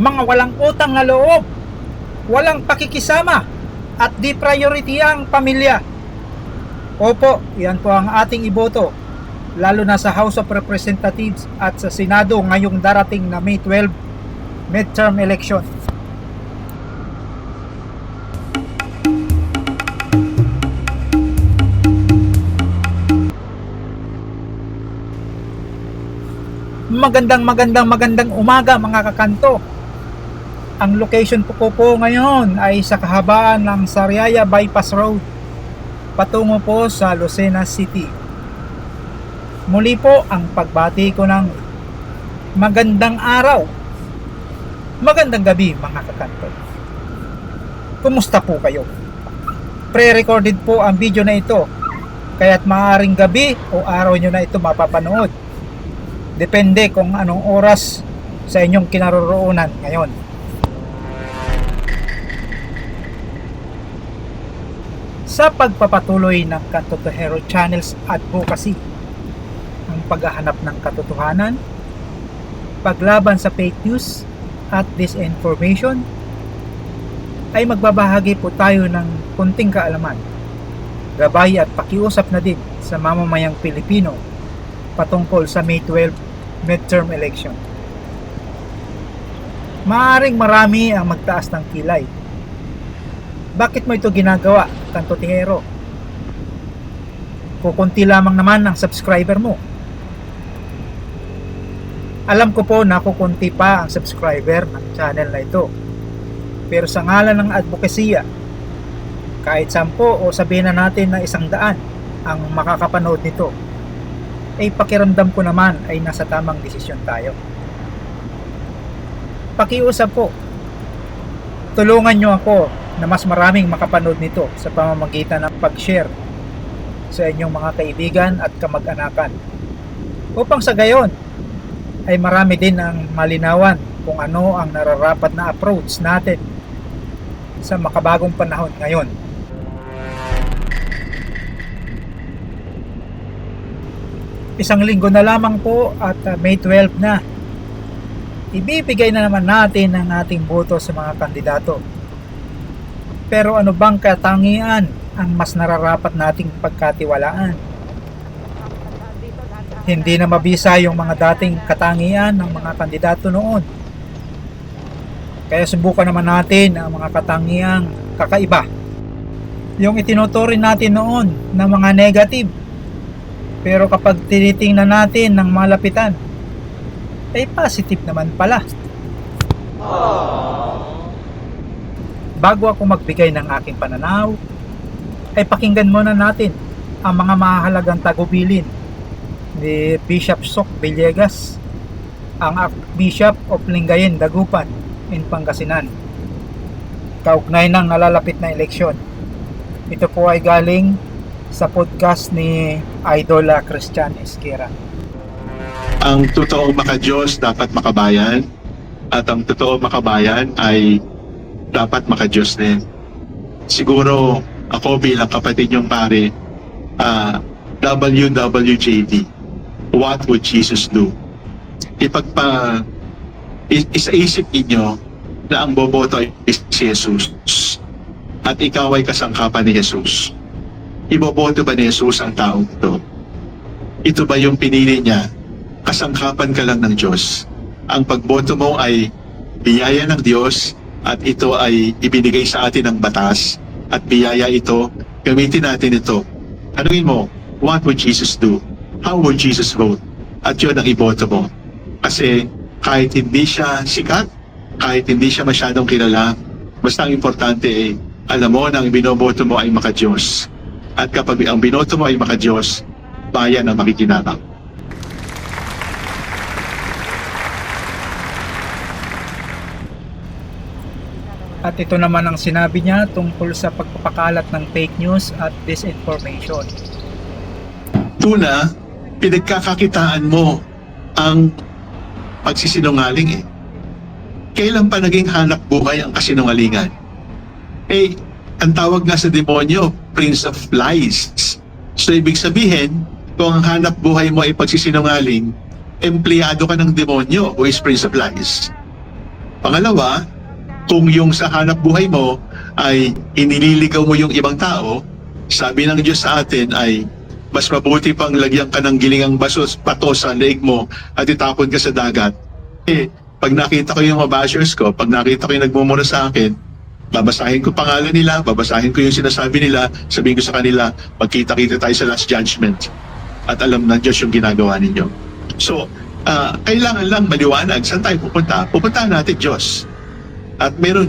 mga walang utang na loob, walang pakikisama, at di priority ang pamilya. Opo, yan po ang ating iboto, lalo na sa House of Representatives at sa Senado ngayong darating na May 12 midterm election. Magandang magandang magandang umaga mga kakanto. Ang location po ko po ngayon ay sa kahabaan ng Sariaya Bypass Road patungo po sa Lucena City. Muli po ang pagbati ko ng magandang araw. Magandang gabi mga kakanto. Kumusta po kayo? Pre-recorded po ang video na ito. Kaya't maaaring gabi o araw nyo na ito mapapanood. Depende kung anong oras sa inyong kinaroroonan ngayon. Sa pagpapatuloy ng Kanto to Hero Channels Advocacy, ang paghahanap ng katotohanan, paglaban sa fake news at disinformation, ay magbabahagi po tayo ng kunting kaalaman, gabay at pakiusap na din sa mamamayang Pilipino patungkol sa May 12 midterm election. Maaring marami ang magtaas ng kilay. Bakit mo ito ginagawa, Kanto Tihero? Kukunti lamang naman ang subscriber mo. Alam ko po na kukunti pa ang subscriber ng channel na ito. Pero sa ngalan ng advokasya, kahit sampo o sabihin na natin na isang daan ang makakapanood nito, ay pakiramdam ko naman ay nasa tamang desisyon tayo. Pakiusap po, tulungan nyo ako na mas maraming makapanood nito sa pamamagitan ng pag-share sa inyong mga kaibigan at kamag-anakan. Upang sa gayon, ay marami din ang malinawan kung ano ang nararapat na approach natin sa makabagong panahon ngayon. Isang linggo na lamang po at uh, May 12 na. Ibibigay na naman natin ang ating boto sa mga kandidato. Pero ano bang katangian ang mas nararapat nating pagkatiwalaan? Hindi na mabisa yung mga dating katangian ng mga kandidato noon. Kaya subukan naman natin ang mga katangiang kakaiba. Yung itinuturing natin noon na mga negative pero kapag tinitingnan natin ng malapitan, ay positive naman pala. Bago ako magbigay ng aking pananaw, ay pakinggan muna natin ang mga mahalagang tagubilin ni Bishop Sok Villegas, ang Archbishop of Lingayen, Dagupan, in Pangasinan. Kaugnay ng nalalapit na eleksyon. Ito po ay galing sa podcast ni Idola Christian Esquera. ang totoong makadiyos dapat makabayan at ang totoong makabayan ay dapat makadiyos din. Siguro ako bilang kapatid yung pare, ah, WWJD, what would Jesus do? Ipagpa, is- isaisip ninyo na ang boboto ay si Jesus at ikaw ay kasangkapan ni Jesus. Iboboto ba ni Jesus ang taong ito? Ito ba yung pinili niya kasangkapan ka lang ng Diyos. Ang pagboto mo ay biyaya ng Diyos at ito ay ibinigay sa atin ng batas at biyaya ito, gamitin natin ito. Tanungin mo, what would Jesus do? How would Jesus vote? At yun ang iboto mo. Kasi kahit hindi siya sikat, kahit hindi siya masyadong kilala, basta ang importante ay alam mo na ang binoboto mo ay makadiyos. At kapag ang binoto mo ay makadiyos, bayan ang makikinabang. At ito naman ang sinabi niya tungkol sa pagpapakalat ng fake news at disinformation. Tuna, pinagkakakitaan mo ang pagsisinungaling eh. Kailan pa naging hanap buhay ang kasinungalingan? Eh, ang tawag nga sa demonyo, Prince of Lies. So, ibig sabihin, kung ang hanap buhay mo ay pagsisinungaling, empleyado ka ng demonyo who is Prince of Lies. Pangalawa, kung yung sa hanap buhay mo ay inililigaw mo yung ibang tao, sabi ng Diyos sa atin ay mas mabuti pang lagyan ka ng gilingang basos, pato sa leeg mo at itapon ka sa dagat. Eh, pag nakita ko yung mga bashers ko, pag nakita ko yung nagmumura sa akin, babasahin ko pangalan nila, babasahin ko yung sinasabi nila, sabihin ko sa kanila, magkita-kita tayo sa last judgment. At alam ng Diyos yung ginagawa ninyo. So, ah, kailangan lang maliwanag. Saan tayo pupunta? Pupuntahan natin Diyos. At meron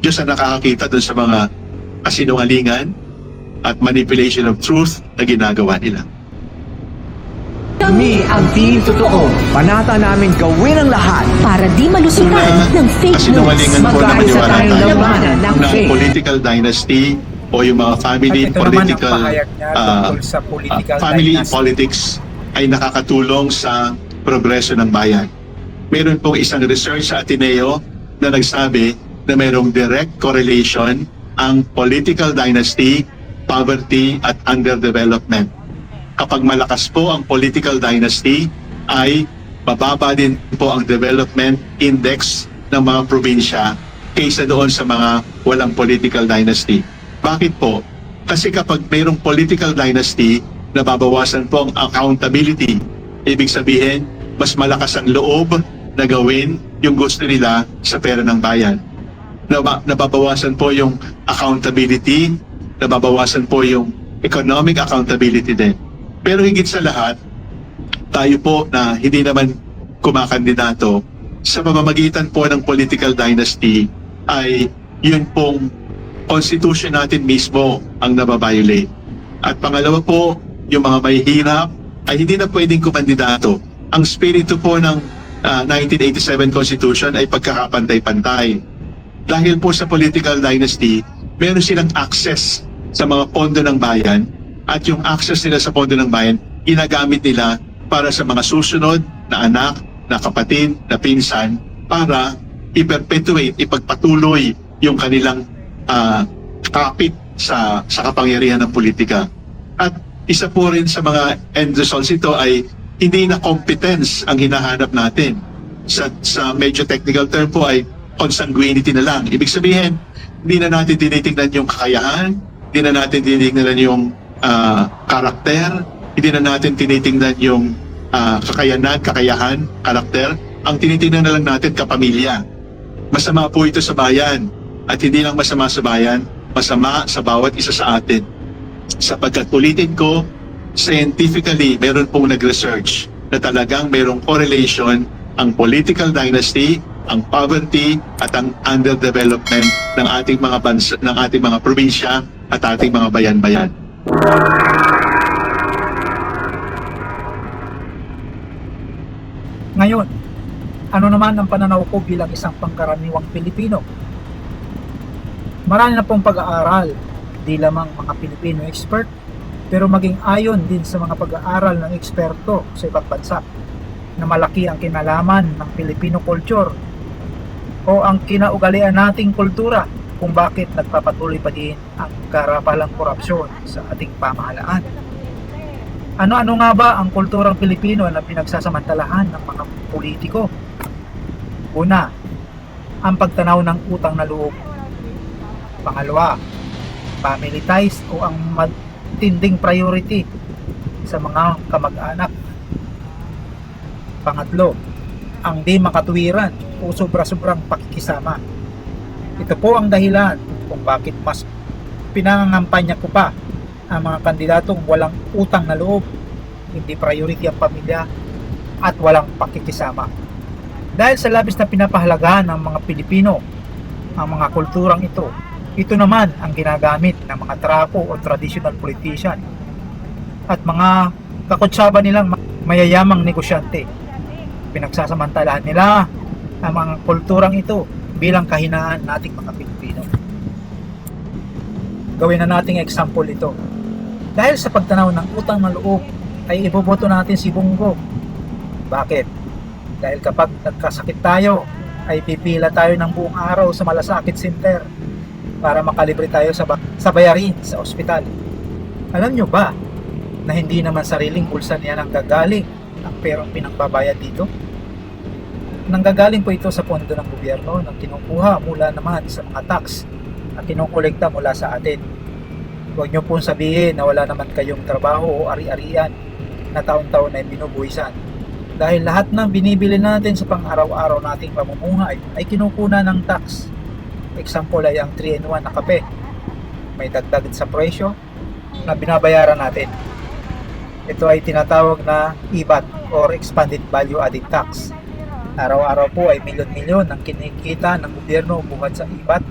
Diyos na nakakakita doon sa mga kasinungalingan at manipulation of truth na ginagawa nila. Kami ang team totoo. Panata namin gawin ang lahat. para di malusutan Una, ng fake kasinungalingan news. po na Magkaisa maniwala tayong tayo labanan ng faith. political dynasty o yung mga family political ah, political family dynasty. politics ay nakakatulong sa progreso ng bayan. Meron pong isang research sa Ateneo na nagsabi na mayroong direct correlation ang political dynasty, poverty at underdevelopment. Kapag malakas po ang political dynasty ay mababa din po ang development index ng mga probinsya kaysa doon sa mga walang political dynasty. Bakit po? Kasi kapag mayroong political dynasty, nababawasan po ang accountability. Ibig sabihin, mas malakas ang loob na gawin yung gusto nila sa pera ng bayan. Naba, nababawasan po yung accountability, nababawasan po yung economic accountability din. Pero higit sa lahat, tayo po na hindi naman kumakandidato sa pamamagitan po ng political dynasty ay yun pong constitution natin mismo ang nababiolate. At pangalawa po, yung mga may hirap ay hindi na pwedeng kumandidato. Ang spirito po ng ah, 1987 Constitution ay pagkakapantay-pantay. Dahil po sa political dynasty, meron silang access sa mga pondo ng bayan at yung access nila sa pondo ng bayan, ginagamit nila para sa mga susunod na anak, na kapatid, na pinsan, para i-perpetuate, ipagpatuloy yung kanilang ah, kapit sa, sa kapangyarihan ng politika. At isa po rin sa mga end results ito ay hindi na competence ang hinahanap natin. Sa, sa medyo technical term po ay consanguinity na lang. Ibig sabihin, hindi na natin tinitingnan yung kakayahan, hindi na natin tinitingnan yung ah, karakter, hindi na natin tinitingnan yung ah, kakayanan, kakayahan, karakter. Ang tinitingnan na lang natin kapamilya. Masama po ito sa bayan. At hindi lang masama sa bayan, masama sa bawat isa sa atin. Sapagkat ulitin ko, scientifically, meron pong nag-research na talagang merong correlation ang political dynasty, ang poverty at ang underdevelopment ng ating mga bansa, ng ating mga probinsya at ating mga bayan-bayan. Ngayon, ano naman ang pananaw ko bilang isang pangkaraniwang Pilipino? Marami na pong pag-aaral, di lamang mga Pilipino expert, pero maging ayon din sa mga pag-aaral ng eksperto sa ibang bansa na malaki ang kinalaman ng Filipino culture o ang kinaugalian nating kultura kung bakit nagpapatuloy pa din ang karapalang korupsyon sa ating pamahalaan. Ano-ano nga ba ang kulturang Pilipino na pinagsasamantalahan ng mga politiko? Una, ang pagtanaw ng utang na loob. Pangalawa, family ties o ang matinding priority sa mga kamag-anak. Pangatlo, ang di makatuwiran o sobra-sobrang pakikisama. Ito po ang dahilan kung bakit mas pinangangampanya ko pa ang mga kandidatong walang utang na loob, hindi priority ang pamilya, at walang pakikisama. Dahil sa labis na pinapahalagahan ng mga Pilipino ang mga kulturang ito, ito naman ang ginagamit ng mga trapo o traditional politician at mga kakutsaba nilang mayayamang negosyante. Pinagsasamantalahan nila ang mga kulturang ito bilang kahinaan nating mga Pilipino. Gawin na nating example ito. Dahil sa pagtanaw ng utang na loob ay iboboto natin si Bongo. Bakit? Dahil kapag nagkasakit tayo ay pipila tayo ng buong araw sa malasakit center para makalibre tayo sa, ba- sa bayarin sa ospital. Alam nyo ba na hindi naman sariling bulsa niya nang gagaling ang perang pinangbabayad dito? Nanggagaling po ito sa pondo ng gobyerno na kinukuha mula naman sa mga tax at kinukolekta mula sa atin. Huwag niyo pong sabihin na wala naman kayong trabaho o ari-arian na taon-taon ay binubuhisan. Dahil lahat ng binibili natin sa pang-araw-araw nating pamumuhay ay kinukuna ng tax. Example ay ang 3-in-1 na kape. May dagdag sa presyo na binabayaran natin. Ito ay tinatawag na IVAT or Expanded Value Added Tax. Araw-araw po ay milyon-milyon ang kinikita ng gobyerno bukod sa IVAT.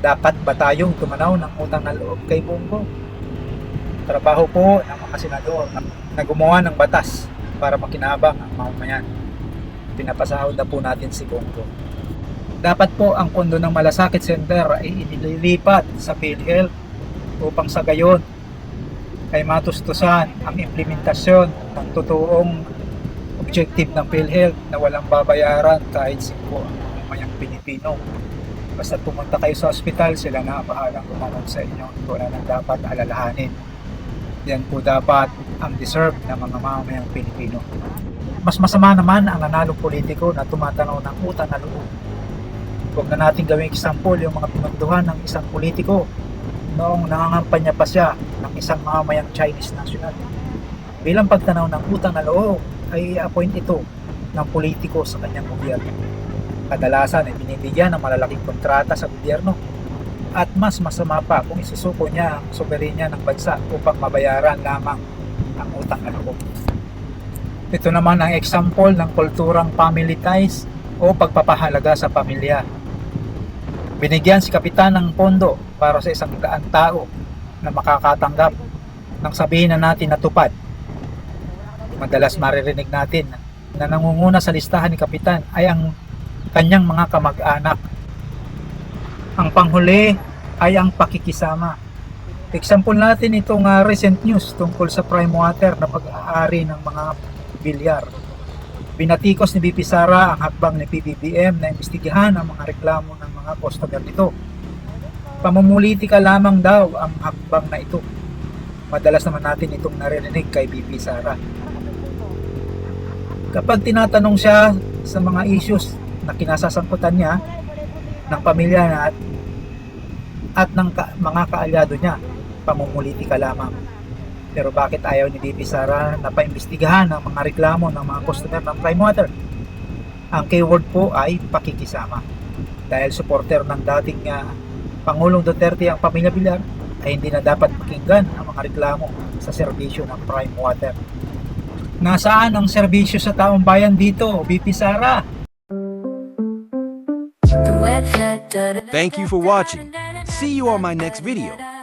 Dapat ba tayong tumanaw ng utang na loob kay Bongo? Trabaho po ng mga senador na, gumawa ng batas para makinabang ang mamamayan. Pinapasahod na po natin si Bongo. Dapat po ang pondo ng Malasakit Center ay inililipat sa PhilHealth upang sa gayon ay matustusan ang implementasyon ng totoong objective ng PhilHealth na walang babayaran kahit singko ang mamayang Pilipino. Basta pumunta kayo sa ospital, sila na ang bahalang kumanong sa inyo. Wala nang dapat alalahanin. Yan po dapat ang deserve ng mga mamamayang Pilipino. Mas masama naman ang nanalong politiko na tumatanaw ng utang na loob. Huwag na natin gawing example yung mga pinagduhan ng isang politiko noong nangangampanya pa siya ng isang mamamayang Chinese national. Bilang pagtanaw ng utang na loob ay appoint ito ng politiko sa kanyang gobyerno. Kadalasan ay binibigyan ng malalaking kontrata sa gobyerno at mas masama pa kung isusuko niya ang soberenya ng bansa upang mabayaran lamang ang utang na loob. Ito naman ang example ng kulturang family ties o pagpapahalaga sa pamilya. Binigyan si kapitan ng pondo para sa isang daan tao na makakatanggap ng sabihin na natin na tupad. Madalas maririnig natin na nangunguna sa listahan ni kapitan ay ang kanyang mga kamag-anak. Ang panghuli ay ang pakikisama. Example natin itong ah, recent news tungkol sa prime water na pag-aari ng mga bilyar. Binatikos ni BP Sara ang hakbang ni PBBM na imbestigahan ang mga reklamo ng mga customer nito. Pamumulitika lamang daw ang hakbang na ito. Madalas naman natin itong naririnig kay BP Sara. Kapag tinatanong siya sa mga issues na kinasasangkutan niya ng pamilya at, at ng ka- mga kaalyado niya, pamumulitika lamang. Pero bakit ayaw ni BP Sara na paimbestigahan ang mga reklamo ng mga customer ng Prime Water? Ang keyword po ay pakikisama. Dahil supporter ng dating ah, Pangulong Duterte ang pamilya Bilar, ay hindi na dapat pakinggan ang mga reklamo sa serbisyo ng Prime Water. Nasaan ang serbisyo sa taong bayan dito, BP Sara? Thank you for watching. See you on my next video.